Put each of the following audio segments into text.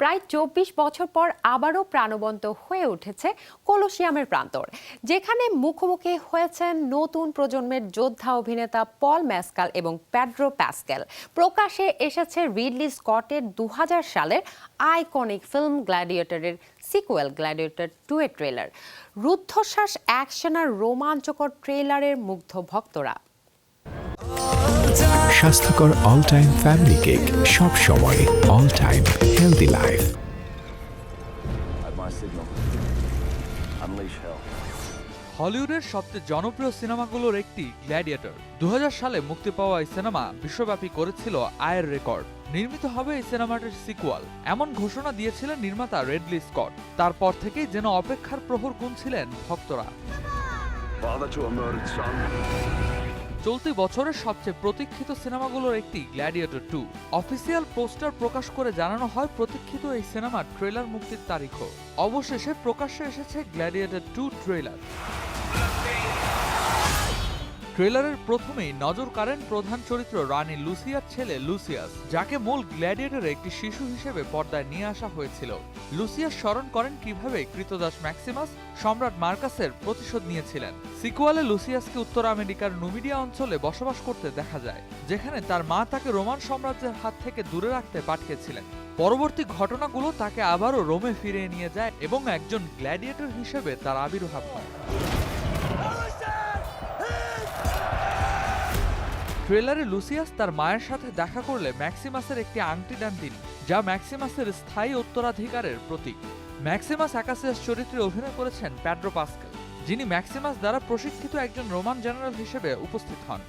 প্রায় চব্বিশ বছর পর আবারও প্রাণবন্ত হয়ে উঠেছে কলসিয়ামের প্রান্তর, যেখানে মুখোমুখি হয়েছেন নতুন প্রজন্মের যোদ্ধা অভিনেতা পল ম্যাসকাল এবং প্যাড্রো প্যাসকেল। প্রকাশে এসেছে রিডলি স্কটের দু হাজার সালের আইকনিক ফিল্ম গ্ল্যাডিয়েটরের সিকুয়েল, গ্ল্যাডিয়েটর টু এ ট্রেলার। রুদ্ধশ্বাস, অ্যাকশন আর রোমাঞ্চকর ট্রেলারের মুগ্ধ ভক্তরা। স্বাস্থ্যকর অল টাইম ফ্যামিলি কেক সব সময় অল টাইম হেলদি লাইফ. হলিউডের সবচেয়ে জনপ্রিয় সিনেমাগুলোর একটি গ্ল্যাডিয়েটর দু হাজার সালে মুক্তি পাওয়া এই সিনেমা বিশ্বব্যাপী করেছিল আয়ের রেকর্ড। নির্মিত হবে এই সিনেমাটির সিকুয়াল এমন ঘোষণা দিয়েছিলেন নির্মাতা রেডলি স্কট তারপর থেকেই যেন অপেক্ষার প্রহর গুনছিলেন ভক্তরা। চলতি বছরের সবচেয়ে প্রতীক্ষিত সিনেমাগুলোর একটি গ্ল্যাডিয়েটর টু অফিসিয়াল পোস্টার প্রকাশ করে জানানো হয় প্রতীক্ষিত এই সিনেমার ট্রেলার মুক্তির তারিখও। অবশেষে প্রকাশ্যে এসেছে গ্ল্যাডিয়েটর টু ট্রেলার ট্রেলারের প্রথমেই নজর কাড়েন প্রধান চরিত্র রানী লুসিয়ার ছেলে লুসিয়াস, যাকে মূল গ্ল্যাডিয়েটরে একটি শিশু হিসেবে পর্দায় নিয়ে আসা হয়েছিল। লুসিয়াস স্মরণ করেন কীভাবে কৃতদাস ম্যাক্সিমাস সম্রাট মার্কাসের প্রতিশোধ নিয়েছিলেন। সিকুয়ালে লুসিয়াসকে উত্তর আমেরিকার নুমিডিয়া অঞ্চলে বসবাস করতে দেখা যায়, যেখানে তার মা তাকে রোমান সাম্রাজ্যের হাত থেকে দূরে রাখতে পাঠিয়েছিলেন। পরবর্তী ঘটনাগুলো তাকে আবারও রোমে ফিরিয়ে নিয়ে যায় এবং একজন গ্ল্যাডিয়েটর হিসেবে তার আবির্ভাব হয়। ট্রেলারে লুসিয়াস তার মায়ের সাথে দেখা করলে ম্যাক্সিমাসের একটি আংটি দেন তিনি, যা ম্যাক্সিমাসের স্থায়ী উত্তরাধিকারের প্রতীক। ম্যাক্সিমাস অ্যাকাসিয়াস চরিত্রে অভিনয় করেছেন প্যাড্রো পাস্কেল যিনি ম্যাক্সিমাস দ্বারা প্রশিক্ষিত একজন রোমান জেনারেল হিসেবে উপস্থিত হন।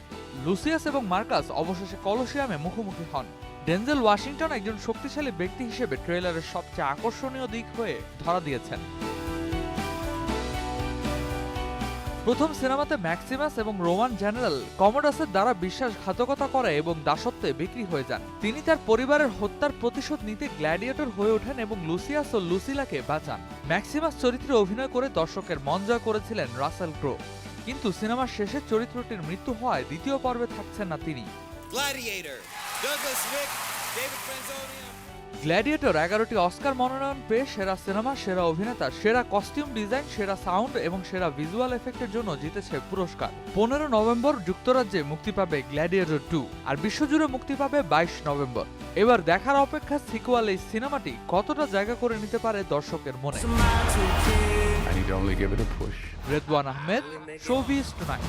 লুসিয়াস এবং মার্কাস অবশেষে কলোসিয়ামে মুখোমুখি হন। ডেনজেল ওয়াশিংটন একজন শক্তিশালী ব্যক্তি হিসেবে ট্রেলারের সবচেয়ে আকর্ষণীয় দিক হয়ে ধরা দিয়েছেন। প্রথম সিনেমাতে ম্যাক্সিমাস এবং রোমান জেনারেল কমোডাসের দ্বারা বিশ্বাসঘাতকতা করে এবং দাসত্বে বিক্রি হয়ে যান। তিনি তার পরিবারের হত্যার প্রতিশোধ নিতে গ্ল্যাডিয়েটর হয়ে ওঠেন এবং লুসিয়াস ও লুসিলাকে বাঁচান। ম্যাক্সিমাস চরিত্রে অভিনয় করে দর্শকের মন জয় করেছিলেন রাসেল ক্রো। কিন্তু সিনেমার শেষে চরিত্রটির মৃত্যু হওয়ায় দ্বিতীয় পর্বে থাকছেন না তিনি। Gladiator, Douglas David. গ্ল্যাডিয়েটর এগারোটি অস্কার মনোনয়ন পেয়ে সেরা সিনেমা সেরা অভিনেতা সেরা কস্টিউম ডিজাইন সেরা সাউন্ড এবং সেরা ভিজুয়াল এফেক্টের জন্য জিতেছে পুরস্কার। পনেরো নভেম্বর যুক্তরাজ্যে মুক্তি পাবে গ্ল্যাডিয়েটর টু আর বিশ্বজুড়ে মুক্তি পাবে বাইশ নভেম্বর। এবার দেখার অপেক্ষা সিকুয়াল এই সিনেমাটি কতটা জায়গা করে নিতে পারে দর্শকের মনে. Redwan Ahmed showbiz tonight